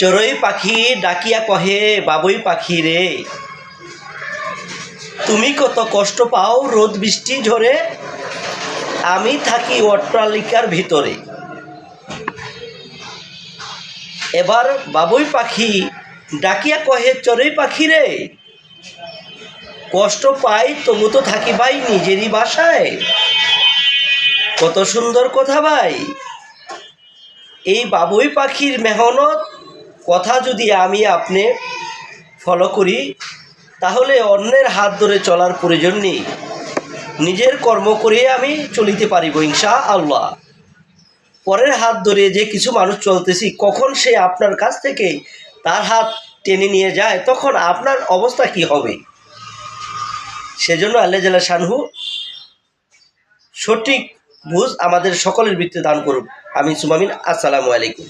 চড়ুই পাখি ডাকিয়া কহে, বাবুই পাখি রে, তুমি কত কষ্ট পাও রোদ বৃষ্টি ঝরে? আমি থাকি অট্টালিকার ভিতরে। এবার বাবুই পাখি ডাকিয়া কহে চড়ুই পাখি রে, কষ্ট পাই তবু তো থাকি ভাই নিজেরই বাসায়। কত সুন্দর কথা ভাই, এই বাবুই পাখির মেহনত কথা যদি আমি আপনি ফলো করি, তাহলে অন্যের হাত ধরে চলার প্রয়োজন নেই। নিজের কর্ম করে আমি চলিতে পারিব ইনশা আল্লাহ পরের হাত ধরে যে কিছু মানুষ চলতেছি, কখন সে আপনার কাছ থেকে তার হাত টেনে নিয়ে যায়, তখন আপনার অবস্থা কি হবে? সেজন্য আল্লাহ জাল্লা শানহু সঠিক বুঝ আমাদের সকলের বৃত্তি দান করুন। আমি সুমামিন আসসালামু আলাইকুম।